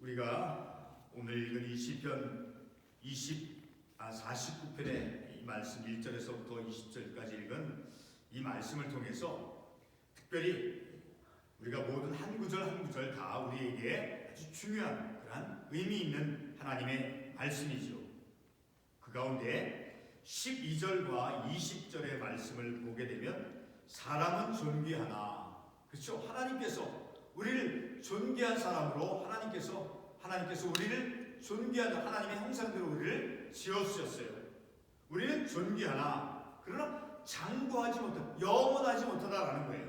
우리가 오늘 읽은 이 시편 20, 아 49편의 이 말씀 1절에서부터 20절까지 읽은 이 말씀을 통해서 특별히 우리가 모든 한 구절 한 구절 다 우리에게 아주 중요한 그러한 의미 있는 하나님의 말씀이죠. 그 가운데 12절과 20절의 말씀을 보게 되면 사람은 존귀하나 그렇죠 하나님께서 우리를 존귀한 사람으로 하나님께서 하나님께서 우리를 존귀한 하나님의 형상대로 우리를 지어 주셨어요. 우리는 존귀하나 그러나 장구하지 못한 영원하지 못하다라는 거예요.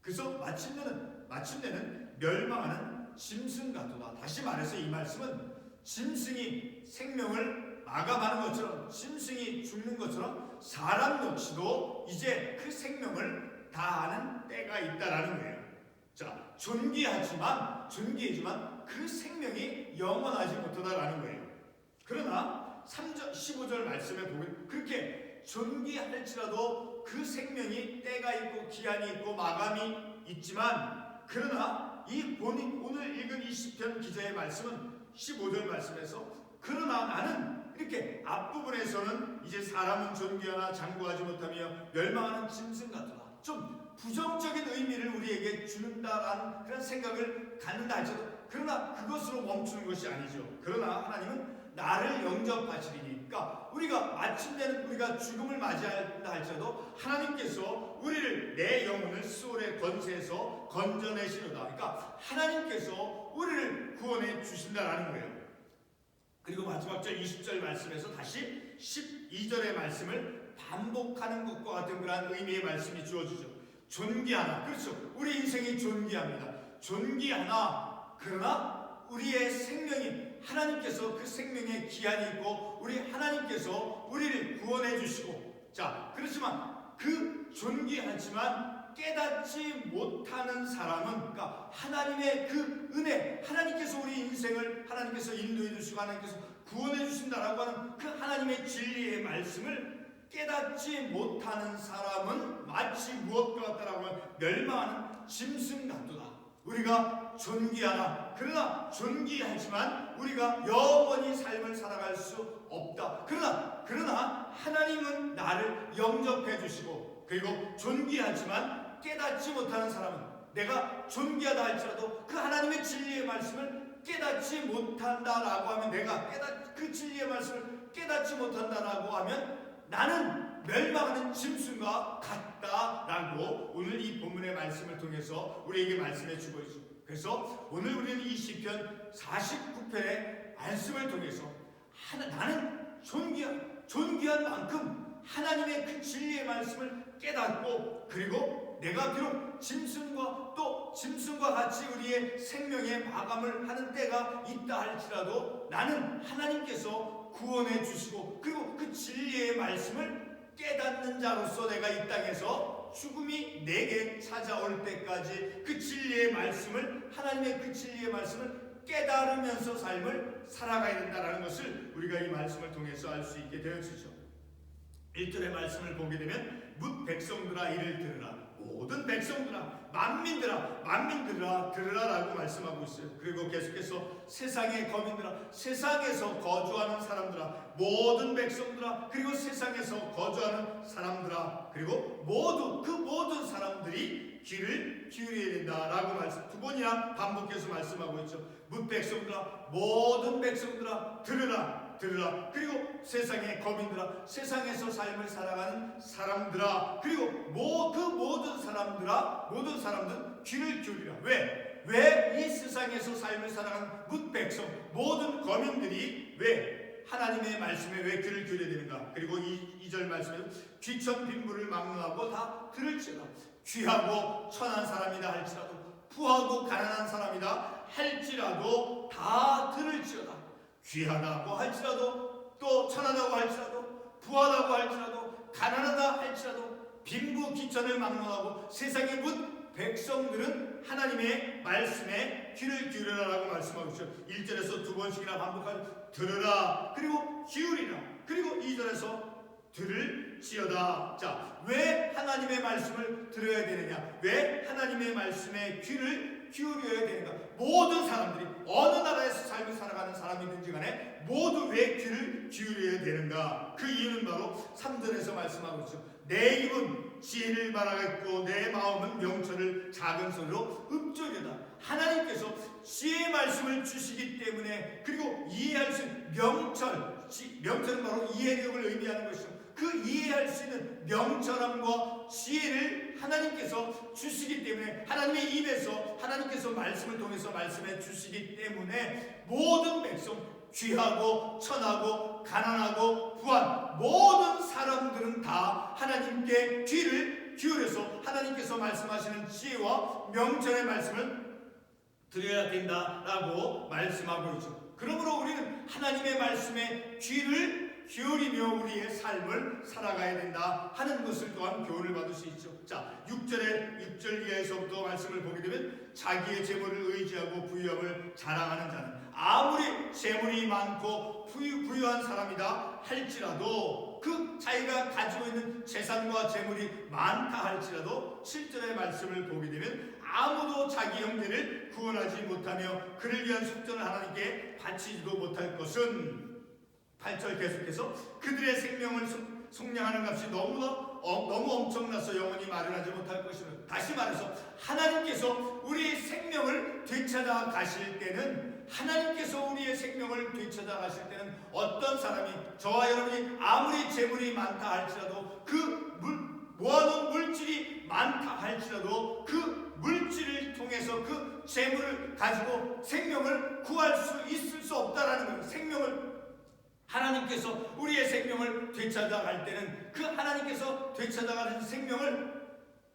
그래서 마침내는 마침내는 멸망하는 짐승 같도다. 다시 말해서 이 말씀은 짐승이 생명을 마감하는 것처럼 짐승이 죽는 것처럼 사람 역시도 이제 그 생명을 다하는 때가 있다라는 거예요. 자, 존귀하지만 존귀하지만 그 생명이 영원하지 못하다라는 거예요. 그러나 3절 15절 말씀에 보면 그렇게 존귀할지라도 그 생명이 때가 있고 기한이 있고 마감이 있지만 그러나 이 본인 오늘 읽은 이 시편 기자의 말씀은 15절 말씀에서 그러나 나는 이렇게 앞부분에서는 이제 사람은 존귀하나 장구하지 못하며 멸망하는 짐승 같더라. 좀 부정적인 의미를 우리에게 주는다라는 그런 생각을 갖는다 할지라도 그러나 그것으로 멈추는 것이 아니죠. 그러나 하나님은 나를 영접하시리니 그러니까 우리가 마침내는 우리가 죽음을 맞이한다 할지라도 하나님께서 우리를 내 영혼을 수월의 권세에서 건져내시노다. 그러니까 하나님께서 우리를 구원해 주신다라는 거예요. 그리고 마지막 절 20절 말씀에서 다시 12절의 말씀을 반복하는 것과 같은 그러한 의미의 말씀이 주어지죠. 존귀하나 그렇죠. 우리 인생이 존귀합니다. 존귀하나 그러나 우리의 생명이 하나님께서 그 생명에 기한이 있고 우리 하나님께서 우리를 구원해 주시고 자 그렇지만 그 존귀하지만 깨닫지 못하는 사람은 그러니까 하나님의 그 은혜 하나님께서 우리 인생을 하나님께서 인도해 주시고 하나님께서 구원해 주신다라고 하는 그 하나님의 진리의 말씀을 깨닫지 못하는 사람은 마치 무엇과 같다라고 하면 멸망하는 짐승 같도다. 우리가 존귀하나 그러나 존귀하지만 우리가 영원히 삶을 살아갈 수 없다. 그러나 그러나 하나님은 나를 영접해 주시고 그리고 존귀하지만 깨닫지 못하는 사람은 내가 존귀하다 할지라도 그 하나님의 진리의 말씀을 깨닫지 못한다라고 하면 내가 깨닫 그 진리의 말씀을 깨닫지 못한다라고 하면 나는 멸망하는 짐승과 같다라고 오늘 이 본문의 말씀을 통해서 우리에게 말씀해 주고 있습니다. 그래서 오늘 우리는 이 시편 49편의 말씀을 통해서 하나, 나는 존귀한 존귀한 만큼 하나님의 그 진리의 말씀을 깨닫고 그리고 내가 비록 짐승과 또 짐승과 같이 우리의 생명의 마감을 하는 때가 있다 할지라도 나는 하나님께서 구원해 주시고 그리고 그 진리의 말씀을 깨닫는 자로서 내가 이 땅에서 죽음이 내게 찾아올 때까지 그 진리의 말씀을 하나님의 그 진리의 말씀을 깨달으면서 삶을 살아가야 된다는 것을 우리가 이 말씀을 통해서 알 수 있게 되어지죠. 1절의 말씀을 보게 되면 묻 백성들아 이를 들으라 모든 백성들아 만민들아 만민들아 들으라라고 말씀하고 있어요. 그리고 계속해서 세상의 거민들아 세상에서 거주하는 사람들아 모든 백성들아 그리고 세상에서 거주하는 사람들아 그리고 모두 그 모든 사람들이 귀를 기울여야 된다라고 말씀 두 번이나 반복해서 말씀하고 있죠. 묻 백성들아 모든 백성들아 들으라 들으라. 그리고 세상의 거민들아 세상에서 삶을 살아가는 사람들아. 그리고 모, 그 모든 사람들아 모든 사람들 귀를 기울이라. 왜? 왜 이 세상에서 삶을 살아가는 묻 백성 모든 거민들이 왜 하나님의 말씀에 왜 귀를 기울여야 되는가? 그리고 이절 말씀에 귀천 빈물을 막론하고 다 들을지어다 귀하고 천한 사람이다 할지라도 부하고 가난한 사람이다 할지라도 다 들을지어다 귀하다고 할지라도 또 천하다고 할지라도 부하다고 할지라도 가난하다 할지라도 빈부 기천을 막론하고 세상의 문 백성들은 하나님의 말씀에 귀를 기울여라라고 말씀하고 있죠. 1절에서 두 번씩이나 반복하죠. 들으라 그리고 기울이라 그리고 2절에서 들을지어다. 자, 왜 하나님의 말씀을 들어야 되느냐? 왜 하나님의 말씀에 귀를 기울여야 되는가? 모든 사람들이 어느 나라 내 귀를 기울여야 되는가? 그 이유는 바로 3절에서 말씀하고 있죠. 내 입은 지혜를 말하겠고 내 마음은 명철을 작은 소리로 읊조려다. 하나님께서 지혜의 말씀을 주시기 때문에 그리고 이해할 수 있는 명철, 지- 명철은 바로 이해력을 의미하는 것이죠. 그 이해할 수 있는 명철함과 지혜를 하나님께서 주시기 때문에 하나님의 입에서 하나님께서 말씀을 통해서 말씀해 주시기 때문에 모든 백성 귀하고 천하고 가난하고 부한 모든 사람들은 다 하나님께 귀를 기울여서 하나님께서 말씀하시는 지혜와 명철의 말씀을 드려야 된다라고 말씀하고 있죠. 그러므로 우리는 하나님의 말씀에 귀를 기울이며 우리의 삶을 살아가야 된다 하는 것을 또한 교훈을 받을 수 있죠. 자, 6절에 6절 이하에서부터 말씀을 보게 되면 자기의 재물을 의지하고 부유함을 자랑하는 자는 아무리 재물이 많고 부유, 부유한 사람이다 할지라도 그 자기가 가지고 있는 재산과 재물이 많다 할지라도 7절의 말씀을 보게 되면 아무도 자기 형제를 구원하지 못하며 그를 위한 속전을 하나님께 바치지도 못할 것은 8절 계속해서 그들의 생명을 속- 속량하는 값이 너무나 어, 너무 엄청나서 영원히 마련하지 못할 것이며 다시 말해서 하나님께서 우리의 생명을 되찾아 가실 때는 하나님께서 우리의 생명을 되찾아 가실 때는 어떤 사람이 저와 여러분이 아무리 재물이 많다 할지라도 그 물, 모아놓은 물질이 많다 할지라도 그 물질을 통해서 그 재물을 가지고 생명을 구할 수 있을 수 없다라는 거예요. 생명을 하나님께서 우리의 생명을 되찾아갈 때는 그 하나님께서 되찾아가는 생명을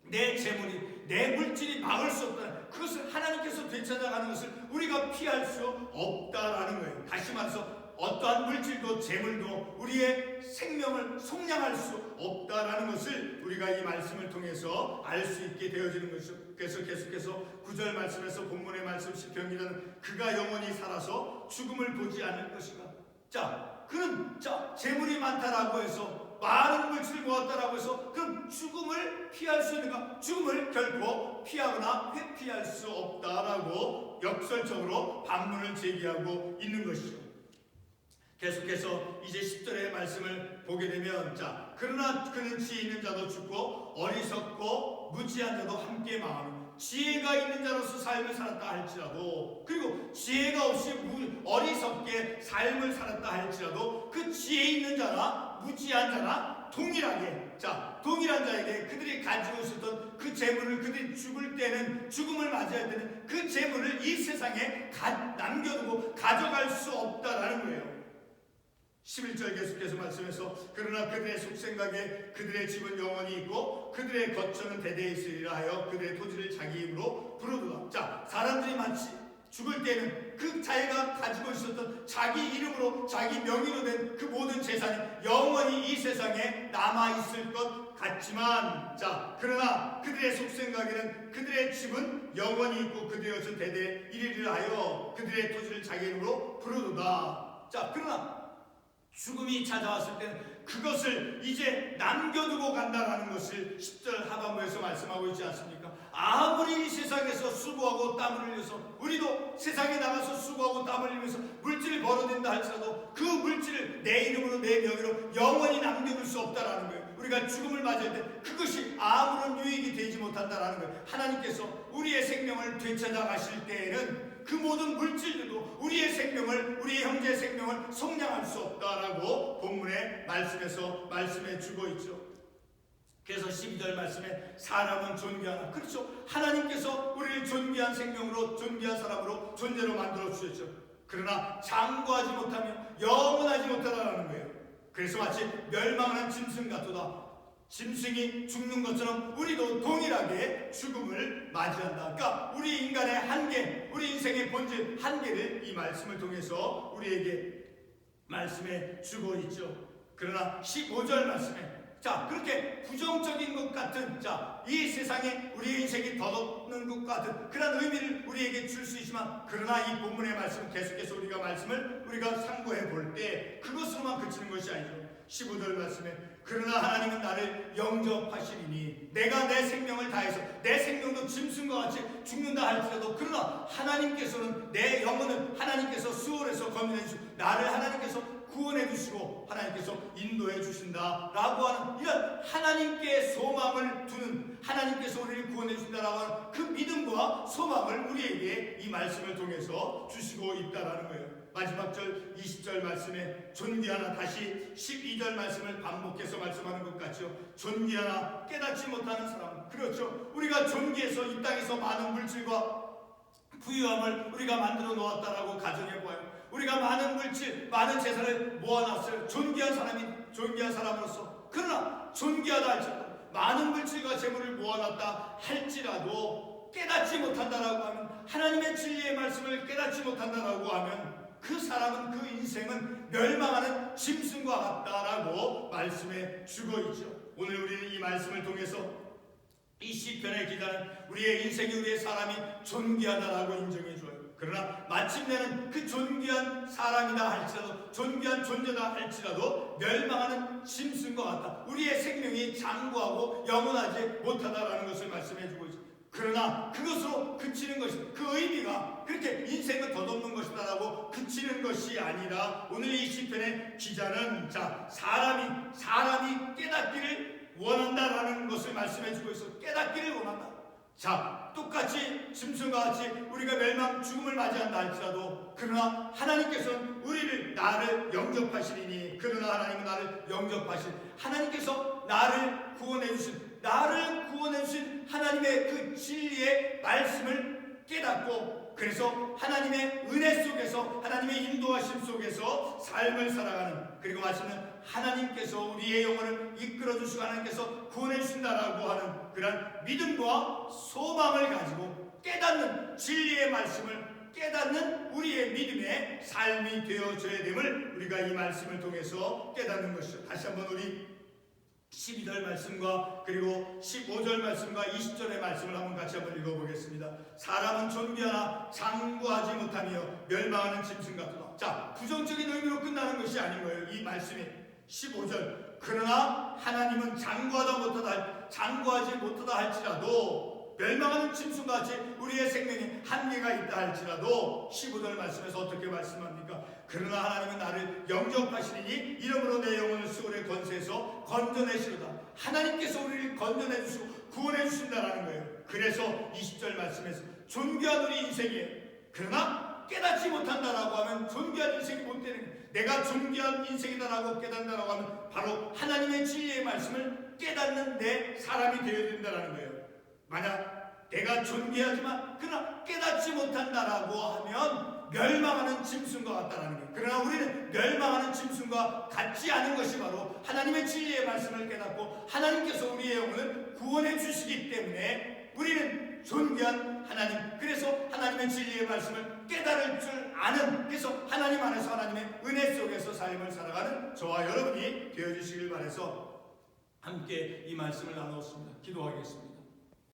내 재물이 내 물질이 막을 수 없다. 그것을 하나님께서 되찾아가는 것을 우리가 피할 수 없다라는 거예요. 다시 말해서 어떠한 물질도 재물도 우리의 생명을 속량할 수 없다라는 것을 우리가 이 말씀을 통해서 알 수 있게 되어지는 것이죠. 그래서 계속해서 구절 말씀에서 본문의 말씀 시편기는 그가 영원히 살아서 죽음을 보지 않을 것인가. 자, 그는 자 재물이 많다라고 해서 많은 물질을 모았다라고 해서 그럼 죽음을 피할 수 있는가? 죽음을 결코 피하거나 회피할 수 없다라고 역설적으로 반문을 제기하고 있는 것이죠. 계속해서 이제 10절의 말씀을 보게 되면 자 그러나 그는 지혜 있는 자도 죽고 어리석고 무지한 자도 함께 망하며 지혜가 있는 자로서 삶을 살았다 할지라도 그리고 지혜가 없이 무, 어리석게 삶을 살았다 할지라도 그 지혜 있는 자나 무지한 자나 동일하게 자 동일한 자에게 그들이 가지고 있었던 그 재물을 그들이 죽을 때는 죽음을 맞이할 때는 그 재물을 이 세상에 가, 남겨두고 가져갈 수 없다라는 거예요. 11절 계속해서 말씀해서 그러나 그들의 속생각에 그들의 집은 영원히 있고 그들의 거처는 대대에 있으리라 하여 그들의 토지를 자기 입으로 부르도다. 자 사람들이 마치 죽을 때는 그 자기가 가지고 있었던 자기 이름으로 자기 명의로 된 그 모든 재산이 영원히 이 세상에 남아 있을 것 같지만 자 그러나 그들의 속생각에는 그들의 집은 영원히 있고 그들의 것은 대대에 이르리라 하여 그들의 토지를 자기 이름으로 부르도다. 자 그러나 죽음이 찾아왔을 때는 그것을 이제 남겨두고 간다라는 것을 10절 하반부에서 말씀하고 있지 않습니까? 아무리 이 세상에서 수고하고 땀을 흘려서 우리도 세상에 나가서 수고하고 땀을 흘리면서 물질을 벌어댄다 할지라도 그 물질을 내 이름으로 내 명의로 영원히 남겨둘 수 없다라는 거예요. 우리가 죽음을 맞이할 때 그것이 아무런 유익이 되지 못한다라는 거예요. 하나님께서 우리의 생명을 되찾아 가실 때에는 그 모든 물질들도 우리의 생명을 우리의 형제의 생명을 속량할 수 없다라고 본문의 말씀에서 말씀해 주고 있죠. 그래서 12절 말씀에 사람은 존귀하나 그렇죠. 하나님께서 우리를 존귀한 생명으로 존귀한 사람으로 존재로 만들어 주셨죠. 그러나 장구하지 못하며 영원하지 못하다라는 거예요. 그래서 마치 멸망하는 짐승 같도다. 짐승이 죽는 것처럼 우리도 동일하게 죽음을 맞이한다. 그러니까 우리 인간의 한계, 우리 인생의 본질 한계를 이 말씀을 통해서 우리에게 말씀해 주고 있죠. 그러나 15절 말씀에 자 그렇게 부정적인 것 같은 자 이 세상에 우리 인생이 덧없는 것 같은 그런 의미를 우리에게 줄 수 있지만 그러나 이 본문의 말씀 계속해서 우리가 말씀을 우리가 상고해 볼 때 그것으로만 그치는 것이 아니죠. 15절 말씀에 그러나 하나님은 나를 영접하시리니 내가 내 생명을 다해서 내 생명도 짐승과 같이 죽는다 할지라도 그러나 하나님께서는 내 영혼을 하나님께서 수월해서 건져내 주시고 나를 하나님께서 구원해 주시고 하나님께서 인도해 주신다라고 하는 이런 하나님께 소망을 두는 하나님께서 우리를 구원해 주신다라고 하는 그 믿음과 소망을 우리에게 이 말씀을 통해서 주시고 있다라는 거예요. 마지막 절 20절 말씀에 존귀하나 다시 12절 말씀을 반복해서 말씀하는 것 같죠. 존귀하나 깨닫지 못하는 사람. 그렇죠. 우리가 존귀해서 이 땅에서 많은 물질과 부유함을 우리가 만들어 놓았다라고 가정해 보아요. 우리가 많은 물질, 많은 재산을 모아놨어요. 존귀한 사람이 존귀한 사람으로서. 그러나 존귀하다 할지라도 많은 물질과 재물을 모아놨다 할지라도 깨닫지 못한다라고 하면 하나님의 진리의 말씀을 깨닫지 못한다라고 하면 그 사람은 그 인생은 멸망하는 짐승과 같다라고 말씀해 주고 있죠. 오늘 우리는 이 말씀을 통해서 이 시편의 기자는 우리의 인생이 우리의 사람이 존귀하다라고 인정해 줘요. 그러나 마침내는 그 존귀한 사람이다 할지라도 존귀한 존재다 할지라도 멸망하는 짐승과 같다. 우리의 생명이 장구하고 영원하지 못하다라는 것을 말씀해 주고 있습니다. 그러나 그것으로 그치는 것이 그 의미가 그렇게 인생을 덧없는 것이다라고 그치는 것이 아니라 오늘 이 시편의 기자는 자 사람이 사람이 깨닫기를 원한다라는 것을 말씀해 주고 있어 깨닫기를 원한다. 자 똑같이 짐승과 같이 우리가 멸망 죽음을 맞이한다 할지라도 그러나 하나님께서는 우리를 나를 영접하시리니 그러나 하나님은 나를 영접하신 하나님께서 나를 구원해 주신 나를 구원해 주신 하나님의 그 진리의 말씀을 깨닫고 그래서 하나님의 은혜 속에서 하나님의 인도하심 속에서 삶을 살아가는 그리고 마치는 하나님께서 우리의 영혼을 이끌어 주시고 하나님께서 구원해 주신다라고 하는 그런 믿음과 소망을 가지고 깨닫는 진리의 말씀을 깨닫는 우리의 믿음의 삶이 되어져야 됨을 우리가 이 말씀을 통해서 깨닫는 것이죠. 다시 한번 우리 12절 말씀과 그리고 15절 말씀과 20절의 말씀을 한번 같이 한번 읽어보겠습니다. 사람은 존귀하나 장구하지 못하며 멸망하는 짐승 같도다. 자, 부정적인 의미로 끝나는 것이 아닌 거예요. 이 말씀이 15절. 그러나 하나님은 장구하다 못하다 장구하지 못하다 할지라도 멸망하는 짐승같이 우리의 생명에 한계가 있다 할지라도 15절 말씀에서 어떻게 말씀합니까? 그러나 하나님은 나를 영접하시니 이름으로 내 영혼을 건져내시로다. 하나님께서 우리를 건져내 주시고 구원해 주신다라는 거예요. 그래서 20절 말씀에서 존귀한 우리 인생이에요. 그러나 깨닫지 못한다라고 하면 존귀한 인생이 못 되는. 내가 존귀한 인생이다라고 깨닫는다라고 하면 바로 하나님의 진리의 말씀을 깨닫는 내 사람이 되어야 된다라는 거예요. 만약 내가 존귀하지만 그러나 깨닫지 못한다라고 하면 멸망하는 짐승과 같다라는 거예요. 그러나 우리는 멸망하는 짐승과 같지 않은 것이 바로 하나님의 진리의 말씀을 깨닫고 하나님께서 우리의 영혼을 구원해 주시기 때문에 우리는 존귀한 하나님 그래서 하나님의 진리의 말씀을 깨달을 줄 아는 그래서 하나님 안에서 하나님의 은혜 속에서 삶을 살아가는 저와 여러분이 되어주시길 바래서 함께 이 말씀을 나누었습니다. 기도하겠습니다.